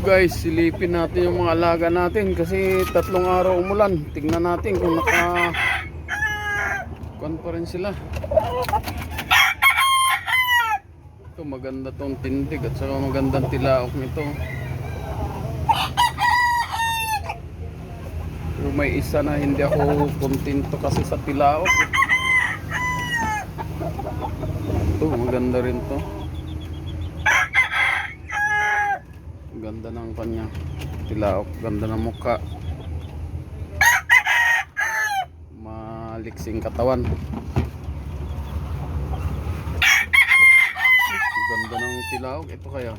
guys, silipin natin yung mga alaga natin kasi tatlong araw umulan. Tingnan natin kung naka kuan pa rin sila. Ito maganda tong tindig at saka magandang tilaok nito. Pero may isa na hindi ako kontento kasi sa tilaok. Ito maganda rin to. Ganda ng kanya. Tilaok, ganda ng mukha. Maliksing katawan. Ganda ng tilaok. Ito kaya.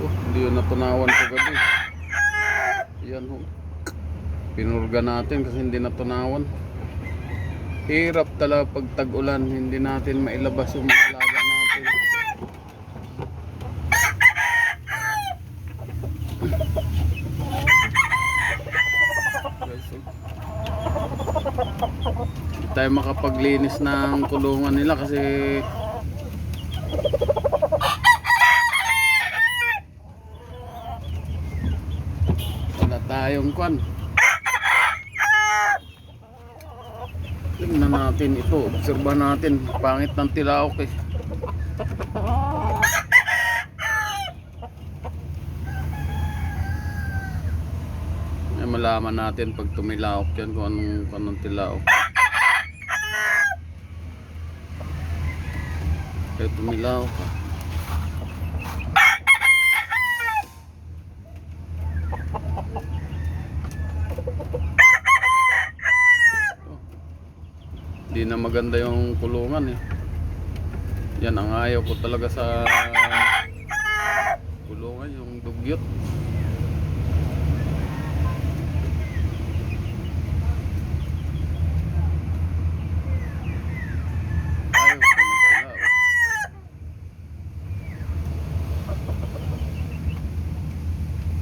Oh, hindi yun natunawan ko gabi. Yan ho. Pinurga natin kasi hindi natunawan. Hirap talaga pag tag-ulan, hindi natin mailabas yung mga alaga natin. Hindi tayo makapaglinis ng kulungan nila kasi wala tayong kwan. Tingnan natin ito, obserba natin. Pangit ng tilaok eh. Ay, malaman natin pag tumilaok yan kung anong, kung anong tilaok. Kaya tumilaok ah. Hindi na maganda yung kulungan eh. Yan ang ayaw ko talaga sa kulungan, yung dugyot. Ko.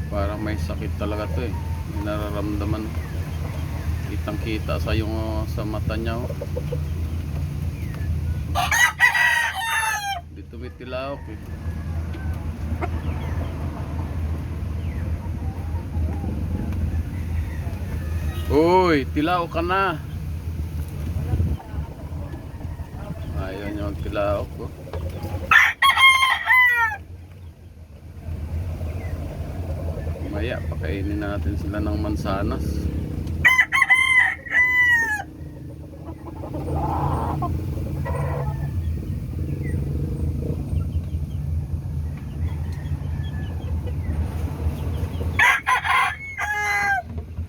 Parang may sakit talaga to eh. Nararamdaman. Kitang kita sa yung uh, sa mata niya. oh. Dito may tilaok eh. Uy, tilaok ka na. Ayaw niya magtilaok ko. Maya, pakainin natin sila ng mansanas.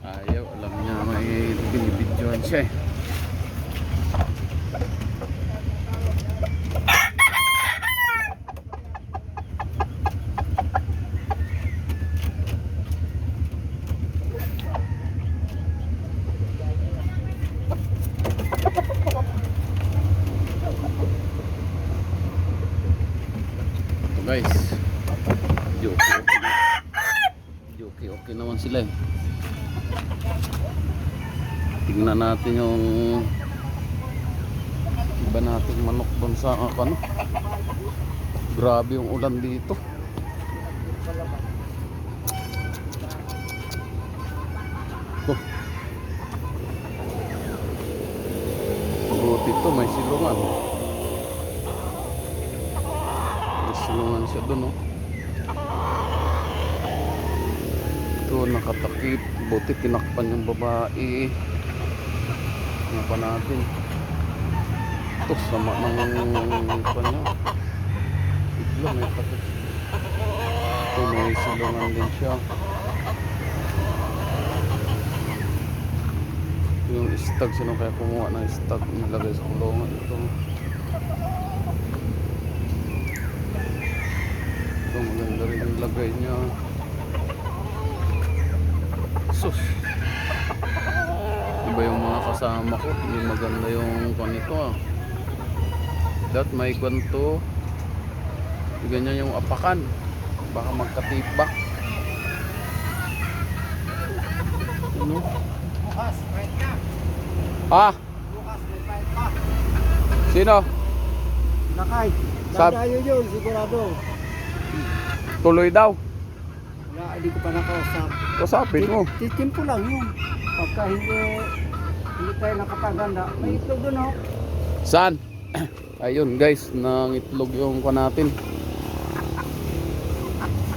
Ayaw, alam niya may binibidyohan siya eh. Ito guys. Okay na. Joke, okay naman sila eh. Tingnan natin yung iba nating manok doon sa ah, ano. Grabe yung ulan dito. Oh. Buti to, may silungan. Silungan siya doon, oh. Ito, nakatakip. Buti tinakpan yung babae. Ano pa natin? Ito, sama ng kanya. Bigla, may takip. Ito, may silungan din siya. Yung stag, sino kaya kumuha ng stag nilagay sa kulungan ito. Maganda rin yung lagay niya. Sus. Iba yung mga kasama ko. Hindi maganda yung kanito ah. Dat may kwanto. Ganyan yung apakan. Baka magkatibak. Ano? Bukas, right na. Ah, Bukas, may fight pa. sino? Lakay. Sab- Dadayo yun, sigurado. Tuloy daw. Wala, hindi ko pa nakausap. Kasapin mo. Titimpo lang yun. Pagka hindi, hindi tayo nakapaganda, may itlog doon oh. Saan? Ayun guys, nang itlog yung kwa natin.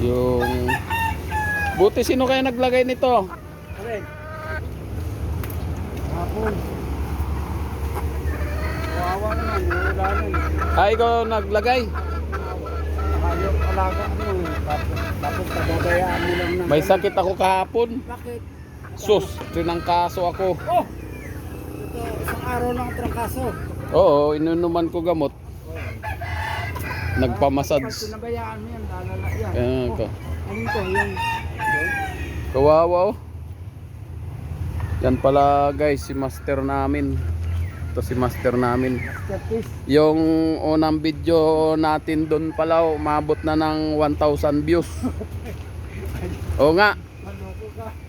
Yung... Buti sino kaya naglagay nito? Alin? Hapon. Kawawa naman, wala nun. Ay, ikaw naglagay. Alaga mo eh. Tapos, tapos pababayaan mo lang ng... May sakit ako kahapon. Bakit? Sus, tinangkaso ako. Oh! Ito, isang araw lang trangkaso. Oo, inunuman ko gamot. Pag Nagpamassage. pinabayaan mo yan, lalala yan. Ayan Oh, ka. Alin to? Yung... Kawawa oh. Yan pala guys, si master namin. Ito si master namin. Yung unang video natin doon pala, umabot na ng 1,000 views. Oo nga,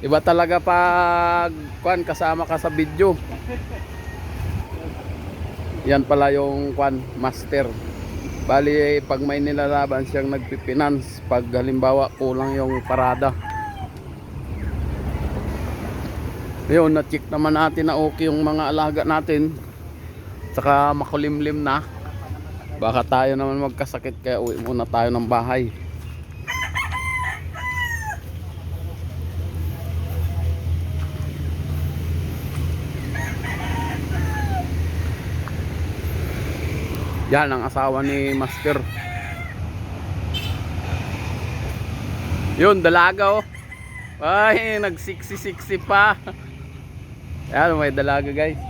iba talaga pag kwan, kasama ka sa video. Yan pala yung kwan, master. Bali, pag may nilalaban siyang nagpipinance, pag halimbawa kulang yung parada. Yun, na-check naman natin na okay yung mga alaga natin. Saka makulimlim na. Baka tayo naman magkasakit kaya uwi muna tayo ng bahay. Yan ang asawa ni Master. Yun, dalaga oh. Ay, nagsiksi-siksi pa. Yan, may dalaga guys.